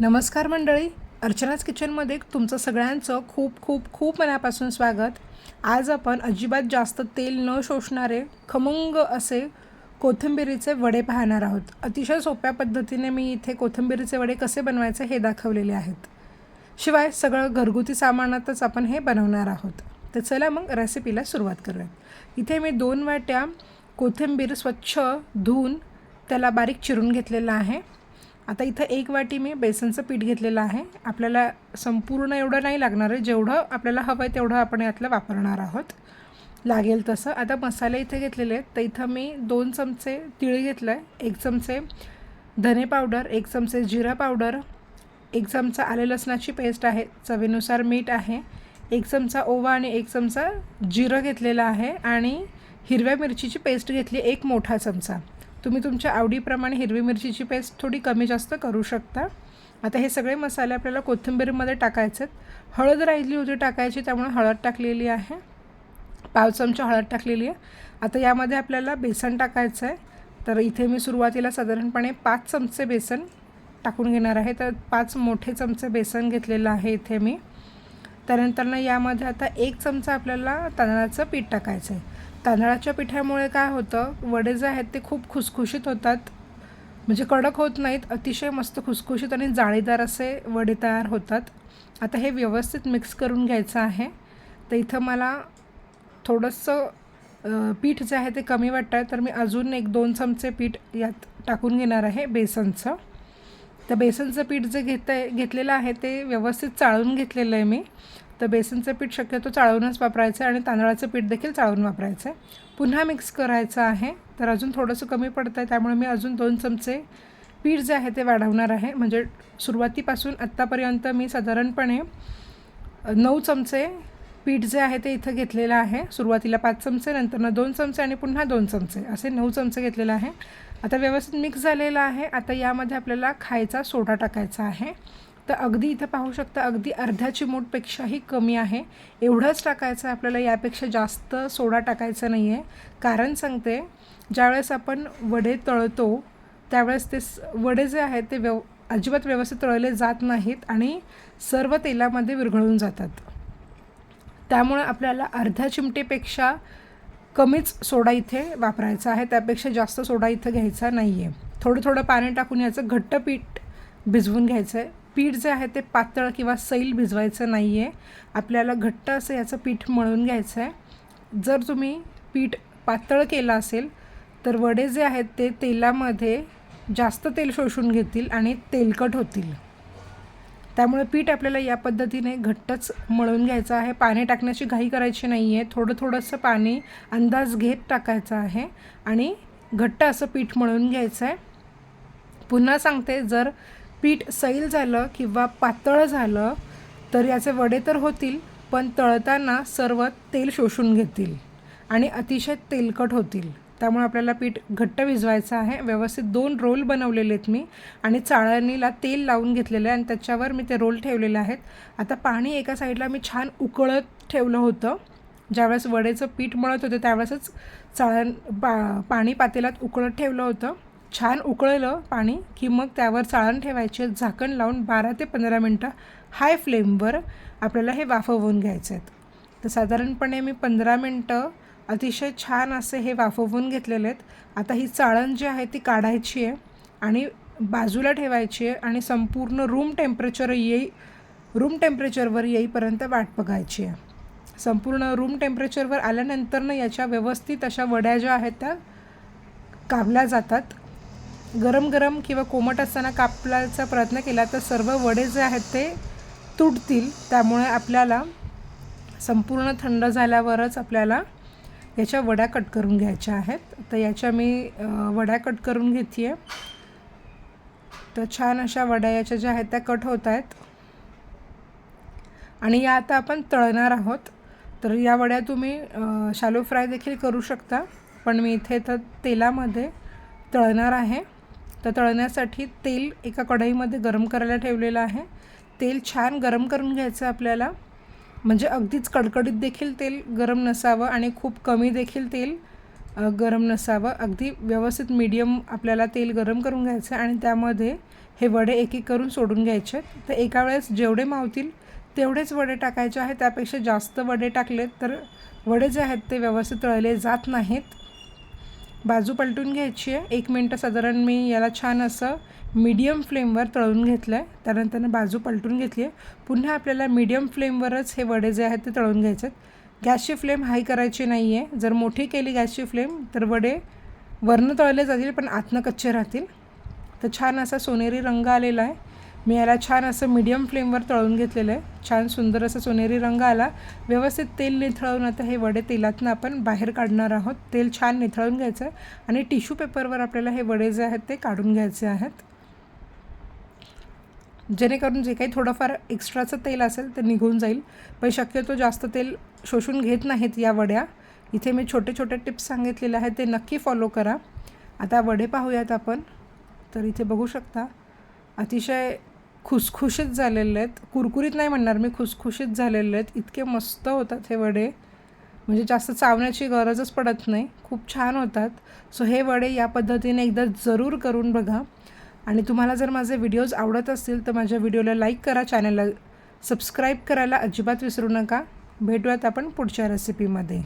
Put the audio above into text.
नमस्कार मंडळी. अर्चनाच किचनमध्ये तुमचं सगळ्यांचं खूप खूप खूप मनापासून स्वागत. आज आपण अजिबात जास्त तेल न शोषणारे खमंग असे कोथिंबिरीचे वडे पाहणार आहोत. अतिशय सोप्या पद्धतीने मी इथे कोथिंबिरीचे वडे कसे बनवायचे हे दाखवलेले आहेत. शिवाय सगळं घरगुती सामानातच आपण हे बनवणार आहोत. तर चला मग रेसिपीला सुरुवात करूयात. इथे मी दोन वाट्या कोथिंबीर स्वच्छ धुवून त्याला बारीक चिरून घेतलेला आहे. आता इथं एक वाटी मी बेसनचं पीठ घेतलेलं आहे. आपल्याला संपूर्ण एवढं नाही लागणार आहे. जेवढं आपल्याला हवं आहे तेवढं आपण यातलं वापरणार आहोत. लागेल तसं. आता मसाले इथे घेतलेले आहेत. तर इथं मी दोन चमचे तिळ घेतलं आहे एक चमचे धने पावडर एक चमचे जिरा पावडर एक चमचा आले लसणाची पेस्ट आहे. चवीनुसार मीठ आहे. एक चमचा ओवा आणि एक चमचा जिरं घेतलेलं आहे. आणि हिरव्या मिरचीची पेस्ट घेतली एक मोठा चमचा. तुम्ही तुमच्या आवडीप्रमाणे हिरवी मिरचीची पेस्ट थोडी कमी जास्त करू शकता. आता हे सगळे मसाले आपल्याला कोथिंबीरमध्ये टाकायचे आहेत हळद राहिली होती टाकायची त्यामुळे हळद टाकलेली आहे. पाव चमचा हळद टाकलेली आहे. आता यामध्ये आपल्याला बेसन टाकायचं आहे. तर इथे मी सुरुवातीला साधारणपणे पाच चमचे बेसन टाकून घेणार आहे. तर पाच मोठे चमचे बेसन घेतलेलं आहे इथे मी. त्यानंतरनं यामध्ये आता एक चमचा आपल्याला तांदळाचं पीठ टाकायचं आहे. तांदळाच्या पिठामुळे काय होतं वडे जे आहेत ते खूप खुसखुशीत होतात. म्हणजे कडक होत नाहीत अतिशय मस्त खुसखुशीत आणि जाळीदार असे वडे तयार होतात. आता हे व्यवस्थित मिक्स करून घ्यायचं आहे. तर इथं मला थोडंसं पीठ जे आहे ते कमी वाटतं आहे तर मी अजून एक दोन चमचे पीठ यात टाकून घेणार आहे बेसनचं. तर बेसनचं पीठ जे घेत आहे घेतलेलं आहे ते व्यवस्थित चाळून घेतलेलं आहे मी. तर बेसनचं पीठ शक्यतो चाळूनच वापरायचं आहे आणि तांदळाचं पीठ देखील चाळून वापरायचं. आहे पुन्हा मिक्स करायचं आहे. तर अजून थोडंसं कमी पडतं आहे त्यामुळे मी अजून दोन चमचे पीठ जे आहे ते वाढवणार आहे. म्हणजे सुरुवातीपासून आत्तापर्यंत मी साधारणपणे नऊ चमचे पीठ जे आहे ते इथं घेतलेलं आहे. सुरुवातीला पाच चमचे नंतरनं दोन चमचे आणि पुन्हा दोन चमचे. असे नऊ चमचे घेतलेलं आहे. आता व्यवस्थित मिक्स झालेलं आहे. आता यामध्ये आपल्याला खायचा सोडा टाकायचा आहे. तर अगदी इथं पाहू शकता अगदी अर्ध्या चिमूटपेक्षाही कमी आहे. एवढंच टाकायचं आहे आपल्याला यापेक्षा जास्त सोडा टाकायचा नाही आहे कारण सांगते ज्यावेळेस आपण वडे तळतो त्यावेळेस ते स- वडे जे आहेत ते व्यव अजिबात व्यवस्थित तळले जात नाहीत आणि सर्व तेलामध्ये विरघळून जातात. त्यामुळे आपल्याला अर्ध्या चिमटेपेक्षा कमीच सोडा इथे वापरायचा आहे. त्यापेक्षा जास्त सोडा इथं घ्यायचा नाही आहे थोडं थोडं पाणी टाकून याचं घट्ट पीठ भिजवून घ्यायचं आहे पीठ जे आहे ते पातळ किंवा सैल भिजवायचं नाही आहे आपल्याला घट्ट असं याचं पीठ मळून घ्यायचं आहे जर तुम्ही पीठ पातळ केलं असेल तर वडे जे आहेत ते तेलामध्ये जास्त तेल शोषून घेतील आणि तेलकट होतील. त्यामुळे पीठ आपल्याला या पद्धतीने घट्टच मळून घ्यायचं आहे. पाणी टाकण्याची घाई करायची नाही आहे थोडं थोडंसं पाणी अंदाज घेत टाकायचं आहे आणि घट्ट असं पीठ मळून घ्यायचं आहे पुन्हा सांगते जर पीठ सैल झालं किंवा पातळ झालं तर याचे वडे तर होतील पण तळताना सर्व तेल शोषून घेतील आणि अतिशय तेलकट होतील. त्यामुळे आपल्याला पीठ घट्ट भिजवायचं आहे. व्यवस्थित दोन रोल बनवलेले आहेत मी. आणि चाळणीला तेल लावून घेतलेलं आहे आणि त्याच्यावर मी ते रोल ठेवलेले आहेत. आता पाणी एका साईडला मी छान उकळत ठेवलं होतं. ज्यावेळेस वडेचं पीठ मळत होते त्यावेळेसच चाळण पा पाणी पातेल्यात उकळत ठेवलं होतं. छान उकळलं पाणी की मग त्यावर चाळण ठेवायचे झाकण लावून बारा ते पंधरा मिनटं हाय फ्लेमवर आपल्याला हे वाफवून घ्यायचे आहेत. तर साधारणपणे मी पंधरा मिनटं अतिशय छान असे हे वाफवून घेतलेले आहेत. आता ही चाळण जी आहे ती काढायची आहे आणि बाजूला ठेवायची आहे आणि संपूर्ण रूम टेम्परेचर येई रूम टेम्परेचरवर येईपर्यंत वाट बघायची आहे. संपूर्ण रूम टेम्परेचरवर आल्यानंतरनं याच्या व्यवस्थित अशा वड्या ज्या आहेत त्या कापल्या जातात. गरम गरम किंवा कोमट असताना कापल्याचा प्रयत्न केला तर सर्व वडे जे आहेत ते तुटतील. त्यामुळे आपल्याला संपूर्ण थंड झाल्यावरच आपल्याला याच्या वड्या कट करून घ्यायच्या आहेत. तर याच्या मी वड्या कट करून घेते आहे तर छान अशा वड्या याच्या ज्या आहेत त्या कट होत आहेत. आणि या आता आपण तळणार आहोत. तर या वड्या तुम्ही शालो फ्राय देखील करू शकता. पण मी इथे तर तेलामध्ये तळणार आहे. तर तळण्यासाठी तेल एका कढईमध्ये गरम करायला ठेवलेलं आहे. तेल छान गरम करून घ्यायचं आपल्याला. म्हणजे अगदीच कडकडीत देखील तेल गरम नसावं आणि खूप कमी देखील तेल गरम नसावं. अगदी व्यवस्थित मीडियम आपल्याला तेल गरम करून घ्यायचं आणि त्यामध्ये हे वडे एक एक करून सोडून घ्यायचे. तर एका वेळेस जेवढे मावतील तेवढेच वडे टाकायचे आहेत त्यापेक्षा जास्त वडे टाकलेत तर वडे जे आहेत ते व्यवस्थित तळले जात नाहीत. बाजू पलटून घ्यायची आहे. एक मिनटं साधारण मी याला छान असं मीडियम फ्लेमवर तळून घेतलं आहे त्यानंतरनं बाजू पलटून घेतली आहे. पुन्हा आपल्याला मीडियम फ्लेमवरच हे वडे जे आहेत ते तळून घ्यायचे आहेत. गॅसची फ्लेम हाय करायची नाही आहे जर मोठी केली गॅसची फ्लेम तर वडे वरनं तळले जातील पण आतनं कच्चे राहतील. तर छान असा सोनेरी रंग आलेला आहे. मी याला छान असं मीडियम फ्लेमवर तळून घेतलेलं आहे. छान सुंदर असं सोनेरी रंग आला. व्यवस्थित तेल निथळून आता हे वडे तेलातनं आपण बाहेर काढणार आहोत. तेल छान निथळून घ्यायचं आहे आणि टिश्यू पेपरवर आपल्याला हे वडे जे आहेत ते काढून घ्यायचे आहेत. जेणेकरून जे काही थोडंफार एक्स्ट्राचं तेल असेल ते निघून जाईल. पण शक्यतो जास्त तेल शोषून घेत नाहीत या वड्या. इथे मी छोटे छोटे टिप्स सांगितलेले आहेत ते नक्की फॉलो करा. आता वडे पाहूयात आपण. तर इथे बघू शकता. अतिशय खुसखुशीत झालेले आहेत. कुरकुरीत नाही म्हणणार मी खुसखुशीत झालेले आहेत. इतके मस्त होतात हे वडे. म्हणजे जास्त चावण्याची गरजच पडत नाही. खूप छान होतात. सो हे वडे या पद्धतीने एकदा जरूर करून बघा. आणि तुम्हाला जर माझे व्हिडिओज आवडत असतील तर माझ्या व्हिडिओला लाईक करा. चॅनलला सबस्क्राईब करायला अजिबात विसरू नका. भेटूयात आपण पुढच्या रेसिपीमध्ये